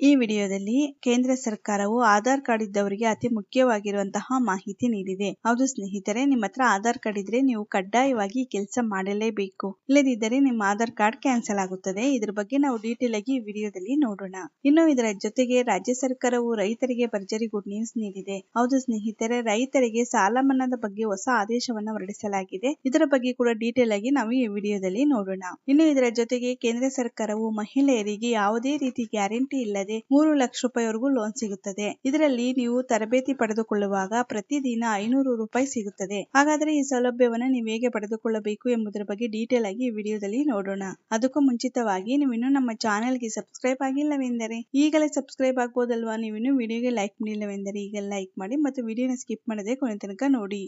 ಈ ವಿಡಿಯೋದಲ್ಲಿ ಕೇಂದ್ರ ಸರ್ಕಾರವು ಆಧಾರ್ ಕಾರ್ಡ್ ಇದ್ದವರಿಗೆ ಅತಿ ಮುಖ್ಯವಾಗಿರುವಂತಹ ಮಾಹಿತಿ ನೀಡಿದೆ. ಹೌದು ಸ್ನೇಹಿತರೆ, ನಿಮ್ಮ ಹತ್ರ ಆಧಾರ್ ಕಾರ್ಡ್ ಇದ್ರೆ ನೀವು ಕಡ್ಡಾಯವಾಗಿ ಕೆಲಸ ಮಾಡಲೇಬೇಕು. ಇಲ್ಲದಿದ್ದರೆ ನಿಮ್ಮ ಆಧಾರ್ ಕಾರ್ಡ್ ಕ್ಯಾನ್ಸಲ್ ಆಗುತ್ತದೆ. ಇದ್ರ ಬಗ್ಗೆ ನಾವು ಡೀಟೇಲ್ ಆಗಿ ಈ ವಿಡಿಯೋದಲ್ಲಿ ನೋಡೋಣ. ಇನ್ನು ಇದರ ಜೊತೆಗೆ ರಾಜ್ಯ ಸರ್ಕಾರವು ರೈತರಿಗೆ ಭರ್ಜರಿ ಗುಡ್ ನ್ಯೂಸ್ ನೀಡಿದೆ. ಹೌದು ಸ್ನೇಹಿತರೆ, ರೈತರಿಗೆ ಸಾಲ ಮನ್ನಾದ ಬಗ್ಗೆ ಹೊಸ ಆದೇಶವನ್ನ ಹೊರಡಿಸಲಾಗಿದೆ. ಇದರ ಬಗ್ಗೆ ಕೂಡ ಡೀಟೇಲ್ ಆಗಿ ನಾವು ಈ ವಿಡಿಯೋದಲ್ಲಿ ನೋಡೋಣ. ಇನ್ನು ಇದರ ಜೊತೆಗೆ ಕೇಂದ್ರ ಸರ್ಕಾರವು ಮಹಿಳೆಯರಿಗೆ ಯಾವುದೇ ರೀತಿ ಗ್ಯಾರಂಟಿ ಇಲ್ಲದೆ ಮೂರು ಲಕ್ಷ ರೂಪಾಯಿವರೆಗೂ ಲೋನ್ ಸಿಗುತ್ತದೆ. ಇದರಲ್ಲಿ ನೀವು ತರಬೇತಿ ಪಡೆದುಕೊಳ್ಳುವಾಗ ಪ್ರತಿದಿನ ಐನೂರು ರೂಪಾಯಿ ಸಿಗುತ್ತದೆ. ಹಾಗಾದ್ರೆ ಈ ಸೌಲಭ್ಯವನ್ನು ನೀವು ಹೇಗೆ ಪಡೆದುಕೊಳ್ಳಬೇಕು ಎಂಬುದರ ಬಗ್ಗೆ ಡೀಟೇಲ್ ಆಗಿ ಈ ವಿಡಿಯೋದಲ್ಲಿ ನೋಡೋಣ. ಅದಕ್ಕೂ ಮುಂಚಿತವಾಗಿ ನೀವು ಇನ್ನೂ ನಮ್ಮ ಚಾನೆಲ್ಗೆ ಸಬ್ಸ್ಕ್ರೈಬ್ ಆಗಿಲ್ಲವೆಂದರೆ, ಈಗಲೇ ಸಬ್ಸ್ಕ್ರೈಬ್ ಆಗ್ಬೋದಲ್ವಾ? ನೀವು ವಿಡಿಯೋಗೆ ಲೈಕ್ ಮಾಡಿಲ್ಲವೆಂದರೆ, ಈಗ ಲೈಕ್ ಮಾಡಿ ಮತ್ತು ವಿಡಿಯೋನ ಸ್ಕಿಪ್ ಮಾಡದೆ ಕೊನೆ ತನಕ ನೋಡಿ.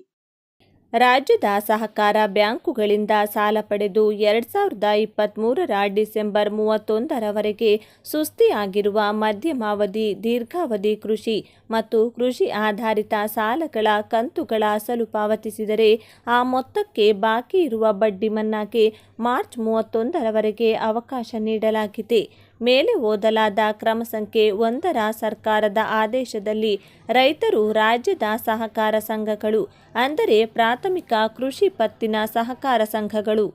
ರಾಜ್ಯದ ಸಹಕಾರ ಬ್ಯಾಂಕುಗಳಿಂದ ಸಾಲ ಪಡೆದು ಎರಡು ಸಾವಿರದ ಇಪ್ಪತ್ತ್ಮೂರರ ಡಿಸೆಂಬರ್ ಮೂವತ್ತೊಂದರವರೆಗೆ ಸುಸ್ತಿಯಾಗಿರುವ ಮಧ್ಯಮಾವಧಿ, ದೀರ್ಘಾವಧಿ ಕೃಷಿ ಮತ್ತು ಕೃಷಿ ಆಧಾರಿತ ಸಾಲಗಳ ಕಂತುಗಳ ಅಸಲು ಪಾವತಿಸಿದರೆ ಆ ಮೊತ್ತಕ್ಕೆ ಬಾಕಿ ಇರುವ ಬಡ್ಡಿ ಮನ್ನಾಗೆ ಮಾರ್ಚ್ ಮೂವತ್ತೊಂದರವರೆಗೆ ಅವಕಾಶ ನೀಡಲಾಗಿದೆ. ಮೇಲೆ ಓದಲಾದ ಕ್ರಮ ಸಂಖ್ಯೆ ಒಂದರ ಸರ್ಕಾರದ ಆದೇಶದಲ್ಲಿ ರೈತರು ರಾಜ್ಯದ ಸಹಕಾರ ಸಂಘಗಳು, ಅಂದರೆ ಪ್ರಾಥಮಿಕ ಕೃಷಿ ಪತ್ತಿನ ಸಹಕಾರ ಸಂಘಗಳು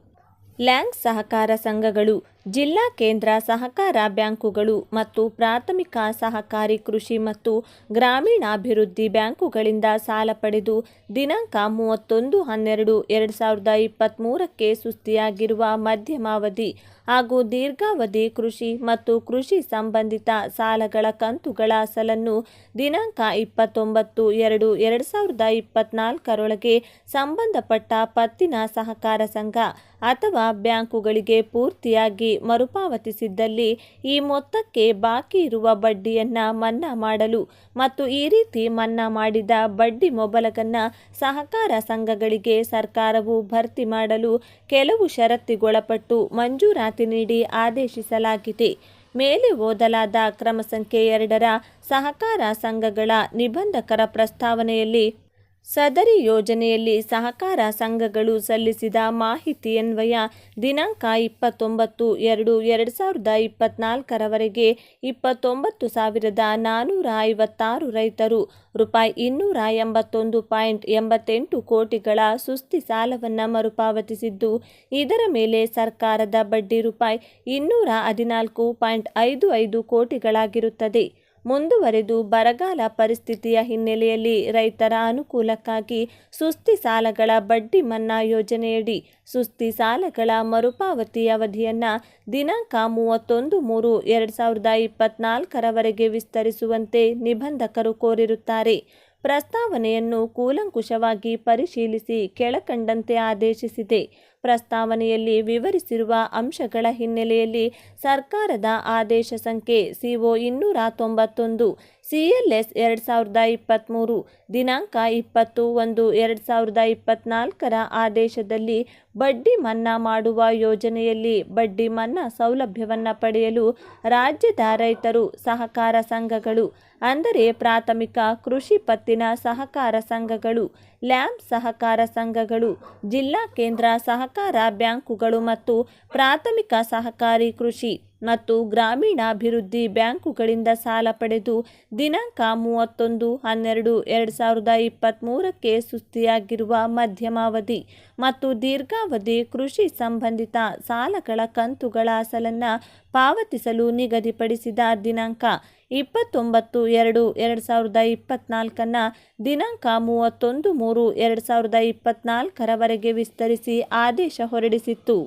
ಲ್ಯಾಂಗ್ ಸಹಕಾರ ಸಂಘಗಳು ಜಿಲ್ಲಾ ಕೇಂದ್ರ ಸಹಕಾರ ಬ್ಯಾಂಕುಗಳು ಮತ್ತು ಪ್ರಾಥಮಿಕ ಸಹಕಾರಿ ಕೃಷಿ ಮತ್ತು ಗ್ರಾಮೀಣಾಭಿವೃದ್ಧಿ ಬ್ಯಾಂಕುಗಳಿಂದ ಸಾಲ ಪಡೆದು ದಿನಾಂಕ ಮೂವತ್ತೊಂದು ಹನ್ನೆರಡು ಎರಡು ಸಾವಿರದ ಇಪ್ಪತ್ತ್ಮೂರಕ್ಕೆ ಸುಸ್ತಿಯಾಗಿರುವ ಮಧ್ಯಮಾವಧಿ ಹಾಗೂ ದೀರ್ಘಾವಧಿ ಕೃಷಿ ಮತ್ತು ಕೃಷಿ ಸಂಬಂಧಿತ ಸಾಲಗಳ ಕಂತುಗಳ ಅಸಲನ್ನು ದಿನಾಂಕ ಇಪ್ಪತ್ತೊಂಬತ್ತು ಎರಡು ಎರಡು ಸಾವಿರದ ಇಪ್ಪತ್ನಾಲ್ಕರೊಳಗೆ ಸಂಬಂಧಪಟ್ಟ ಪತ್ತಿನ ಸಹಕಾರ ಸಂಘ ಅಥವಾ ಬ್ಯಾಂಕುಗಳಿಗೆ ಪೂರ್ತಿಯಾಗಿ ಮರುಪಾವತಿಸಿದ್ದಲ್ಲಿ ಈ ಮೊತ್ತಕ್ಕೆ ಬಾಕಿ ಇರುವ ಬಡ್ಡಿಯನ್ನ ಮನ್ನಾ ಮಾಡಲು ಮತ್ತು ಈ ರೀತಿ ಮನ್ನಾ ಮಾಡಿದ ಬಡ್ಡಿ ಮೊಬಲಕನ್ನು ಸಹಕಾರ ಸಂಘಗಳಿಗೆ ಸರ್ಕಾರವು ಭರ್ತಿ ಮಾಡಲು ಕೆಲವು ಷರತ್ತಿಗೊಳಪಟ್ಟು ಮಂಜೂರಾತಿ ನೀಡಿ ಆದೇಶಿಸಲಾಗಿದೆ. ಮೇಲೆ ಓದಲಾದ ಕ್ರಮ ಸಂಖ್ಯೆ ಎರಡರ ಸಹಕಾರ ಸಂಘಗಳ ನಿಬಂಧಕರ ಪ್ರಸ್ತಾವನೆಯಲ್ಲಿ ಸದರಿ ಯೋಜನೆಯಲ್ಲಿ ಸಹಕಾರ ಸಂಘಗಳು ಸಲ್ಲಿಸಿದ ಮಾಹಿತಿಯನ್ವಯ ದಿನಾಂಕ ಇಪ್ಪತ್ತೊಂಬತ್ತು ಎರಡು ಎರಡು ಸಾವಿರದ ಇಪ್ಪತ್ನಾಲ್ಕರವರೆಗೆ ಇಪ್ಪತ್ತೊಂಬತ್ತು ಸಾವಿರದ ನಾನ್ನೂರ ಐವತ್ತಾರು ರೈತರು ರೂಪಾಯಿ ಇನ್ನೂರ ಎಂಬತ್ತೊಂದು ಪಾಯಿಂಟ್ ಎಂಬತ್ತೆಂಟು ಕೋಟಿಗಳ ಸುಸ್ತಿ ಸಾಲವನ್ನು ಮರುಪಾವತಿಸಿದ್ದು, ಇದರ ಮೇಲೆ ಸರ್ಕಾರದ ಬಡ್ಡಿ ರೂಪಾಯಿ ಇನ್ನೂರ ಹದಿನಾಲ್ಕು ಪಾಯಿಂಟ್ ಐದು ಐದು ಕೋಟಿಗಳಾಗಿರುತ್ತದೆ. ಮುಂದುವರೆದು ಬರಗಾಲ ಪರಿಸ್ಥಿತಿಯ ಹಿನ್ನೆಲೆಯಲ್ಲಿ ರೈತರ ಅನುಕೂಲಕ್ಕಾಗಿ ಸುಸ್ತಿ ಸಾಲಗಳ ಬಡ್ಡಿ ಮನ್ನಾ ಯೋಜನೆಯಡಿ ಸುಸ್ತಿ ಸಾಲಗಳ ಮರುಪಾವತಿ ಅವಧಿಯನ್ನು ದಿನಾಂಕ ಮೂವತ್ತೊಂದು ಮೂರು ಎರಡು ಸಾವಿರದ ಇಪ್ಪತ್ನಾಲ್ಕರವರೆಗೆ ವಿಸ್ತರಿಸುವಂತೆ ನಿಬಂಧಕರು ಕೋರಿರುತ್ತಾರೆ. ಪ್ರಸ್ತಾವನೆಯನ್ನು ಕೂಲಂಕುಷವಾಗಿ ಪರಿಶೀಲಿಸಿ ಕೆಳಕಂಡಂತೆ ಆದೇಶಿಸಿದೆ. ಪ್ರಸ್ತಾವನೆಯಲ್ಲಿ ವಿವರಿಸಿರುವ ಅಂಶಗಳ ಹಿನ್ನೆಲೆಯಲ್ಲಿ ಸರ್ಕಾರದ ಆದೇಶ ಸಂಖ್ಯೆ ಸಿಒ ಇನ್ನೂರ ತೊಂಬತ್ತೊಂದು, ಸಿಎಲ್ಎಸ್ ಎರಡು ಸಾವಿರದ ಇಪ್ಪತ್ತ್ಮೂರು ದಿನಾಂಕ ಇಪ್ಪತ್ತು ಒಂದು ಎರಡು ಸಾವಿರದ ಇಪ್ಪತ್ತ್ನಾಲ್ಕರ ಆದೇಶದಲ್ಲಿ ಬಡ್ಡಿ ಮನ್ನಾ ಮಾಡುವ ಯೋಜನೆಯಲ್ಲಿ ಬಡ್ಡಿ ಮನ್ನಾ ಸೌಲಭ್ಯವನ್ನು ಪಡೆಯಲು ರಾಜ್ಯದ ರೈತರು ಸಹಕಾರ ಸಂಘಗಳು, ಅಂದರೆ ಪ್ರಾಥಮಿಕ ಕೃಷಿ ಪತ್ತಿನ ಸಹಕಾರ ಸಂಘಗಳು ಲ್ಯಾಂಪ್ ಸಹಕಾರ ಸಂಘಗಳು, ಜಿಲ್ಲಾ ಕೇಂದ್ರ ಸಹಕಾರ ಬ್ಯಾಂಕುಗಳು ಮತ್ತು ಪ್ರಾಥಮಿಕ ಸಹಕಾರಿ ಕೃಷಿ ಮತ್ತು ಗ್ರಾಮೀಣಾಭಿವೃದ್ಧಿ ಬ್ಯಾಂಕುಗಳಿಂದ ಸಾಲ ಪಡೆದು ದಿನಾಂಕ ಮೂವತ್ತೊಂದು ಹನ್ನೆರಡು ಎರಡು ಸಾವಿರದ ಇಪ್ಪತ್ತ್ಮೂರಕ್ಕೆ ಸುಸ್ತಿಯಾಗಿರುವ ಮಧ್ಯಮಾವಧಿ ಮತ್ತು ದೀರ್ಘಾವಧಿ ಕೃಷಿ ಸಂಬಂಧಿತ ಸಾಲಗಳ ಕಂತುಗಳ ಅಸಲನ್ನು ಪಾವತಿಸಲು ನಿಗದಿಪಡಿಸಿದ ದಿನಾಂಕ ಇಪ್ಪತ್ತೊಂಬತ್ತು ಎರಡು ಎರಡು ಸಾವಿರದ ಇಪ್ಪತ್ನಾಲ್ಕನ್ನು ದಿನಾಂಕ ಮೂವತ್ತೊಂದು ಮೂರು ಎರಡು ಸಾವಿರದ ಇಪ್ಪತ್ನಾಲ್ಕರವರೆಗೆ ವಿಸ್ತರಿಸಿ ಆದೇಶ ಹೊರಡಿಸಿತ್ತು.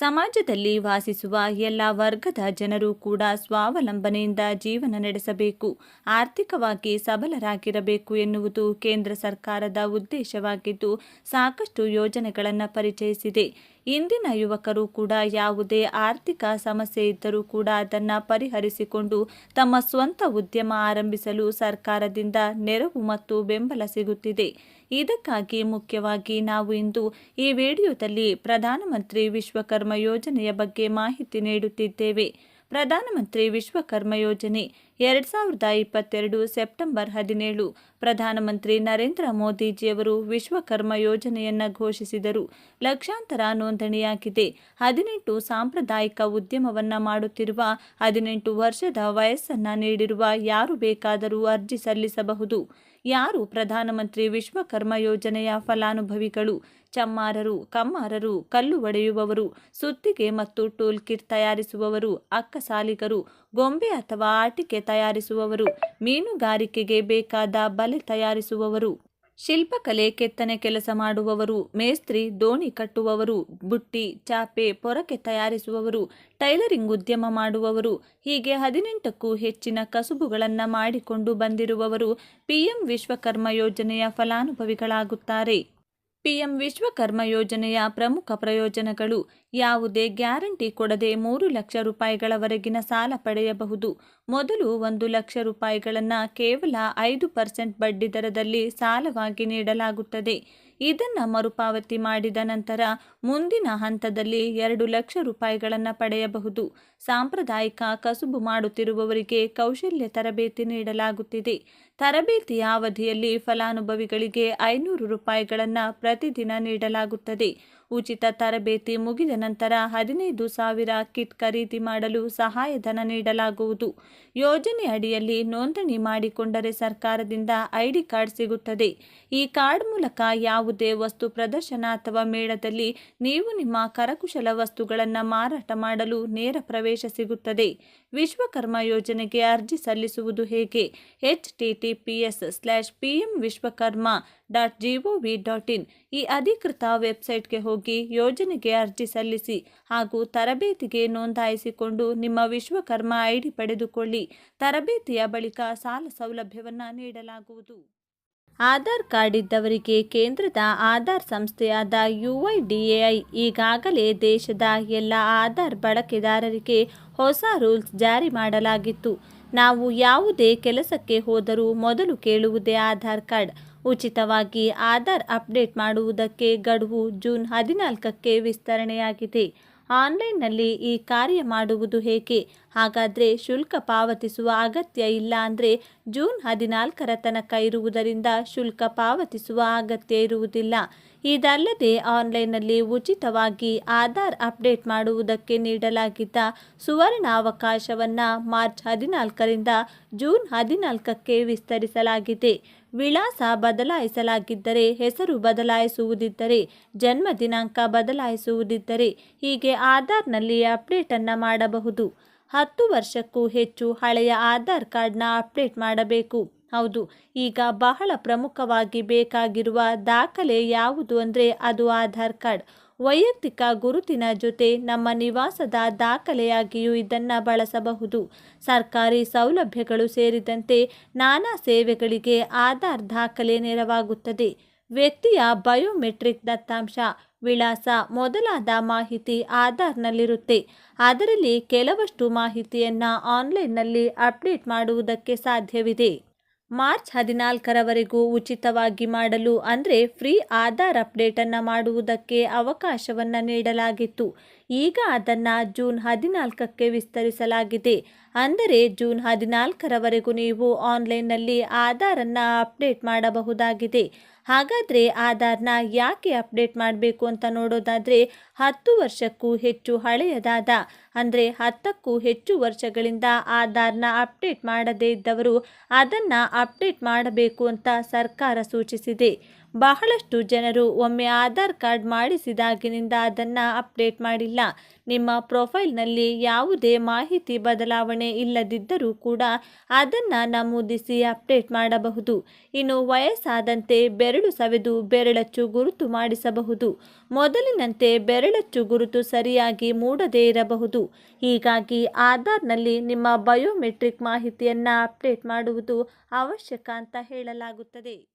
ಸಮಾಜದಲ್ಲಿ ವಾಸಿಸುವ ಎಲ್ಲ ವರ್ಗದ ಜನರು ಕೂಡ ಸ್ವಾವಲಂಬನೆಯಿಂದ ಜೀವನ ನಡೆಸಬೇಕು, ಆರ್ಥಿಕವಾಗಿ ಸಬಲರಾಗಿರಬೇಕು ಎನ್ನುವುದು ಕೇಂದ್ರ ಸರ್ಕಾರದ ಉದ್ದೇಶವಾಗಿದ್ದು ಸಾಕಷ್ಟು ಯೋಜನೆಗಳನ್ನು ಪರಿಚಯಿಸಿದೆ. ಇಂದಿನ ಯುವಕರು ಕೂಡ ಯಾವುದೇ ಆರ್ಥಿಕ ಸಮಸ್ಯೆ ಇದ್ದರೂ ಕೂಡ ಅದನ್ನು ಪರಿಹರಿಸಿಕೊಂಡು ತಮ್ಮ ಸ್ವಂತ ಉದ್ಯಮ ಆರಂಭಿಸಲು ಸರ್ಕಾರದಿಂದ ನೆರವು ಮತ್ತು ಬೆಂಬಲ ಸಿಗುತ್ತಿದೆ. ಇದಕ್ಕಾಗಿ ಮುಖ್ಯವಾಗಿ ನಾವು ಇಂದು ಈ ವಿಡಿಯೋದಲ್ಲಿ ಪ್ರಧಾನಮಂತ್ರಿ ವಿಶ್ವಕರ್ಮ ಯೋಜನೆಯ ಬಗ್ಗೆ ಮಾಹಿತಿ ನೀಡುತ್ತಿದ್ದೇವೆ. ಪ್ರಧಾನಮಂತ್ರಿ ವಿಶ್ವಕರ್ಮ ಯೋಜನೆ ಎರಡು ಸಾವಿರದ ಇಪ್ಪತ್ತೆರಡು ಸೆಪ್ಟೆಂಬರ್ ಹದಿನೇಳು ಪ್ರಧಾನಮಂತ್ರಿ ನರೇಂದ್ರ ಮೋದಿಜಿಯವರು ವಿಶ್ವಕರ್ಮ ಯೋಜನೆಯನ್ನು ಘೋಷಿಸಿದರು. ಲಕ್ಷಾಂತರ ನೋಂದಣಿಯಾಗಿದೆ. ಹದಿನೆಂಟು ಸಾಂಪ್ರದಾಯಿಕ ಉದ್ಯಮವನ್ನ ಮಾಡುತ್ತಿರುವ, ಹದಿನೆಂಟು ವರ್ಷದ ವಯಸ್ಸನ್ನ ನೀಡಿರುವ ಯಾರು ಬೇಕಾದರೂ ಅರ್ಜಿ ಸಲ್ಲಿಸಬಹುದು. ಯಾರು ಪ್ರಧಾನಮಂತ್ರಿ ವಿಶ್ವಕರ್ಮ ಯೋಜನೆಯ ಫಲಾನುಭವಿಗಳು? ಚಮ್ಮಾರರು, ಕಮ್ಮಾರರು, ಕಲ್ಲು ಒಡೆಯುವವರು, ಸುತ್ತಿಗೆ ಮತ್ತು ಟೂಲ್ ಕಿಟ್ ತಯಾರಿಸುವವರು, ಅಕ್ಕಸಾಲಿಗರು, ಗೊಂಬೆ ಅಥವಾ ಆಟಿಕೆ ತಯಾರಿಸುವವರು, ಮೀನುಗಾರಿಕೆಗೆ ಬೇಕಾದ ಬಲೆ ತಯಾರಿಸುವವರು. ಶಿಲ್ಪಕಲೆ ಕೆತ್ತನೆ ಕೆಲಸ ಮಾಡುವವರು, ಮೇಸ್ತ್ರಿ, ದೋಣಿ ಕಟ್ಟುವವರು, ಬುಟ್ಟಿ, ಚಾಪೆ, ಪೊರಕೆ ತಯಾರಿಸುವವರು, ಟೈಲರಿಂಗ್ ಉದ್ಯಮ ಮಾಡುವವರು, ಹೀಗೆ ಹದಿನೆಂಟಕ್ಕೂ ಹೆಚ್ಚಿನ ಕಸುಬುಗಳನ್ನು ಮಾಡಿಕೊಂಡು ಬಂದಿರುವವರು, ಪಿಎಂ ವಿಶ್ವಕರ್ಮ ಯೋಜನೆಯ ಫಲಾನುಭವಿಗಳಾಗುತ್ತಾರೆ. ಪಿಎಂ ವಿಶ್ವಕರ್ಮ ಯೋಜನೆಯ ಪ್ರಮುಖ ಪ್ರಯೋಜನಗಳು ಯಾವುದೇ ಗ್ಯಾರಂಟಿ ಕೊಡದೆ ಮೂರು ಲಕ್ಷ ರೂಪಾಯಿಗಳವರೆಗಿನ ಸಾಲ ಪಡೆಯಬಹುದು. ಮೊದಲು ಒಂದು ಲಕ್ಷ ರೂಪಾಯಿಗಳನ್ನು ಕೇವಲ ಐದು ಪರ್ಸೆಂಟ್ ಬಡ್ಡಿ ದರದಲ್ಲಿ ಸಾಲವಾಗಿ ನೀಡಲಾಗುತ್ತದೆ. ಇದನ್ನು ಮರುಪಾವತಿ ಮಾಡಿದ ನಂತರ ಮುಂದಿನ ಹಂತದಲ್ಲಿ ಎರಡು ಲಕ್ಷ ರೂಪಾಯಿಗಳನ್ನು ಪಡೆಯಬಹುದು. ಸಾಂಪ್ರದಾಯಿಕ ಕಸುಬು ಮಾಡುತ್ತಿರುವವರಿಗೆ ಕೌಶಲ್ಯ ತರಬೇತಿ ನೀಡಲಾಗುತ್ತಿದೆ. ತರಬೇತಿಯ ಅವಧಿಯಲ್ಲಿ ಫಲಾನುಭವಿಗಳಿಗೆ ಐನೂರು ರೂಪಾಯಿಗಳನ್ನು ಪ್ರತಿದಿನ ನೀಡಲಾಗುತ್ತದೆ. ಉಚಿತ ತರಬೇತಿ ಮುಗಿದ ನಂತರ ಹದಿನೈದು ಸಾವಿರ ಕಿಟ್ ಖರೀದಿ ಮಾಡಲು ಸಹಾಯಧನ ನೀಡಲಾಗುವುದು. ಯೋಜನೆ ಅಡಿಯಲ್ಲಿ ನೋಂದಣಿ ಮಾಡಿಕೊಂಡರೆ ಸರ್ಕಾರದಿಂದ ಐಡಿ ಕಾರ್ಡ್ ಸಿಗುತ್ತದೆ. ಈ ಕಾರ್ಡ್ ಮೂಲಕ ಯಾವುದೇ ವಸ್ತು ಪ್ರದರ್ಶನ ಅಥವಾ ಮೇಳದಲ್ಲಿ ನೀವು ನಿಮ್ಮ ಕರಕುಶಲ ವಸ್ತುಗಳನ್ನು ಮಾರಾಟ ಮಾಡಲು ನೇರ ಪ್ರವೇಶ ಸಿಗುತ್ತದೆ. ವಿಶ್ವಕರ್ಮ ಯೋಜನೆಗೆ ಅರ್ಜಿ ಸಲ್ಲಿಸುವುದು ಹೇಗೆ? H T T P S slash P M Vishwakarma dot GOV dot in ಈ ಅಧಿಕೃತ ವೆಬ್ಸೈಟ್ಗೆ ಹೋಗಿ ಯೋಜನೆಗೆ ಅರ್ಜಿ ಸಲ್ಲಿಸಿ ಹಾಗೂ ತರಬೇತಿಗೆ ನೋಂದಾಯಿಸಿಕೊಂಡು ನಿಮ್ಮ ವಿಶ್ವಕರ್ಮ ಐಡಿ ಪಡೆದುಕೊಳ್ಳಿ. ತರಬೇತಿಯ ಬಳಿಕ ಸಾಲ ಸೌಲಭ್ಯವನ್ನು ನೀಡಲಾಗುವುದು. ಆಧಾರ್ ಕಾರ್ಡ್ ಇದ್ದವರಿಗೆ ಕೇಂದ್ರದ ಆಧಾರ್ ಸಂಸ್ಥೆಯಾದ ಯುಐಡಿಎಐ ಈಗಾಗಲೇ ದೇಶದ ಎಲ್ಲ ಆಧಾರ್ ಬಳಕೆದಾರರಿಗೆ ಹೊಸ ರೂಲ್ಸ್ ಜಾರಿ ಮಾಡಲಾಗಿತ್ತು. ನಾವು ಯಾವುದೇ ಕೆಲಸಕ್ಕೆ ಹೋದರೂ ಮೊದಲು ಕೇಳುವುದೇ ಆಧಾರ್ ಕಾರ್ಡ್. ಉಚಿತವಾಗಿ ಆಧಾರ್ ಅಪ್ಡೇಟ್ ಮಾಡುವುದಕ್ಕೆ ಗಡುವು ಜೂನ್ ಹದಿನಾಲ್ಕಕ್ಕೆ ವಿಸ್ತರಣೆಯಾಗಿದೆ. ಆನ್ಲೈನ್ನಲ್ಲಿ ಈ ಕಾರ್ಯ ಮಾಡುವುದು ಹೇಗೆ? ಹಾಗಾದರೆ ಶುಲ್ಕ ಪಾವತಿಸುವ ಅಗತ್ಯ ಇಲ್ಲ ಅಂದರೆ ಜೂನ್ ಹದಿನಾಲ್ಕರ ತನಕ ಇರುವುದರಿಂದ ಶುಲ್ಕ ಪಾವತಿಸುವ ಅಗತ್ಯ ಇರುವುದಿಲ್ಲ. ಇದಲ್ಲದೆ ಆನ್ಲೈನ್ನಲ್ಲಿ ಉಚಿತವಾಗಿ ಆಧಾರ್ ಅಪ್ಡೇಟ್ ಮಾಡುವುದಕ್ಕೆ ನೀಡಲಾಗಿದ್ದ ಸುವರ್ಣಾವಕಾಶವನ್ನು ಮಾರ್ಚ್ ಹದಿನಾಲ್ಕರಿಂದ ಜೂನ್ ಹದಿನಾಲ್ಕಕ್ಕೆ ವಿಸ್ತರಿಸಲಾಗಿದೆ. ವಿಳಾಸ ಬದಲಾಯಿಸಲಾಗಿದ್ದರೆ ಹೆಸರು ಬದಲಾಯಿಸುವುದಿದ್ದರೆ ಜನ್ಮ ದಿನಾಂಕ ಬದಲಾಯಿಸುವುದಿದ್ದರೆ ಹೀಗೆ ಆಧಾರ್ನಲ್ಲಿ ಅಪ್ಡೇಟನ್ನು ಮಾಡಬಹುದು. ಹತ್ತು ವರ್ಷಕ್ಕೂ ಹೆಚ್ಚು ಹಳೆಯ ಆಧಾರ್ ಕಾರ್ಡ್ನ ಅಪ್ಡೇಟ್ ಮಾಡಬೇಕು. ಹೌದು, ಈಗ ಬಹಳ ಪ್ರಮುಖವಾಗಿ ಬೇಕಾಗಿರುವ ದಾಖಲೆ ಯಾವುದು ಅಂದರೆ ಅದು ಆಧಾರ್ ಕಾರ್ಡ್. ವೈಯಕ್ತಿಕ ಗುರುತಿನ ಜೊತೆ ನಮ್ಮ ನಿವಾಸದ ದಾಖಲೆಯಾಗಿಯೂ ಇದನ್ನು ಬಳಸಬಹುದು. ಸರ್ಕಾರಿ ಸೌಲಭ್ಯಗಳು ಸೇರಿದಂತೆ ನಾನಾ ಸೇವೆಗಳಿಗೆ ಆಧಾರ್ ದಾಖಲೆ ನೆರವಾಗುತ್ತದೆ. ವ್ಯಕ್ತಿಯ ಬಯೋಮೆಟ್ರಿಕ್ ದತ್ತಾಂಶ, ವಿಳಾಸ ಮೊದಲಾದ ಮಾಹಿತಿ ಆಧಾರ್ನಲ್ಲಿರುತ್ತೆ. ಅದರಲ್ಲಿ ಕೆಲವಷ್ಟು ಮಾಹಿತಿಯನ್ನು ಆನ್ಲೈನ್ನಲ್ಲಿ ಅಪ್ಡೇಟ್ ಮಾಡುವುದಕ್ಕೆ ಸಾಧ್ಯವಿದೆ. ಮಾರ್ಚ್ ಹದಿನಾಲ್ಕರವರೆಗೂ ಉಚಿತವಾಗಿ ಮಾಡಲು ಅಂದರೆ ಫ್ರೀ ಆಧಾರ್ ಅಪ್ಡೇಟನ್ನು ಮಾಡುವುದಕ್ಕೆ ಅವಕಾಶವನ್ನು ನೀಡಲಾಗಿತ್ತು. ಈಗ ಅದನ್ನು ಜೂನ್ ಹದಿನಾಲ್ಕಕ್ಕೆ ವಿಸ್ತರಿಸಲಾಗಿದೆ. ಅಂದರೆ ಜೂನ್ ಹದಿನಾಲ್ಕರವರೆಗೂ ನೀವು ಆನ್ಲೈನ್ನಲ್ಲಿ ಆಧಾರನ್ನು ಅಪ್ಡೇಟ್ ಮಾಡಬಹುದಾಗಿದೆ. ಹಾಗಾದರೆ ಆಧಾರ್ನ ಯಾಕೆ ಅಪ್ಡೇಟ್ ಮಾಡಬೇಕು ಅಂತ ನೋಡೋದಾದರೆ ಹತ್ತು ವರ್ಷಕ್ಕೂ ಹೆಚ್ಚು ಹಳೆಯದಾದ, ಅಂದರೆ ಹತ್ತಕ್ಕೂ ಹೆಚ್ಚು ವರ್ಷಗಳಿಂದ ಆಧಾರ್ನ ಅಪ್ಡೇಟ್ ಮಾಡದೇ ಇದ್ದವರು ಅದನ್ನು ಅಪ್ಡೇಟ್ ಮಾಡಬೇಕು ಅಂತ ಸರ್ಕಾರ ಸೂಚಿಸಿದೆ. ಬಹಳಷ್ಟು ಜನರು ಒಮ್ಮೆ ಆಧಾರ್ ಕಾರ್ಡ್ ಮಾಡಿಸಿದಾಗಿನಿಂದ ಅದನ್ನು ಅಪ್ಡೇಟ್ ಮಾಡಿಲ್ಲ. ನಿಮ್ಮ ಪ್ರೊಫೈಲ್ನಲ್ಲಿ ಯಾವುದೇ ಮಾಹಿತಿ ಬದಲಾವಣೆ ಇಲ್ಲದಿದ್ದರೂ ಕೂಡ ಅದನ್ನು ನಮೂದಿಸಿ ಅಪ್ಡೇಟ್ ಮಾಡಬಹುದು. ಇನ್ನು ವಯಸ್ಸಾದಂತೆ ಬೆರಳು ಸವೆದು ಬೆರಳಚ್ಚು ಗುರುತು ಮಾಡಿಸಬಹುದು. ಮೊದಲಿನಂತೆ ಬೆರಳಚ್ಚು ಗುರುತು ಸರಿಯಾಗಿ ಮೂಡದೇ ಇರಬಹುದು. ಹೀಗಾಗಿ ಆಧಾರ್ನಲ್ಲಿ ನಿಮ್ಮ ಬಯೋಮೆಟ್ರಿಕ್ ಮಾಹಿತಿಯನ್ನು ಅಪ್ಡೇಟ್ ಮಾಡುವುದು ಅವಶ್ಯಕ ಅಂತ ಹೇಳಲಾಗುತ್ತದೆ.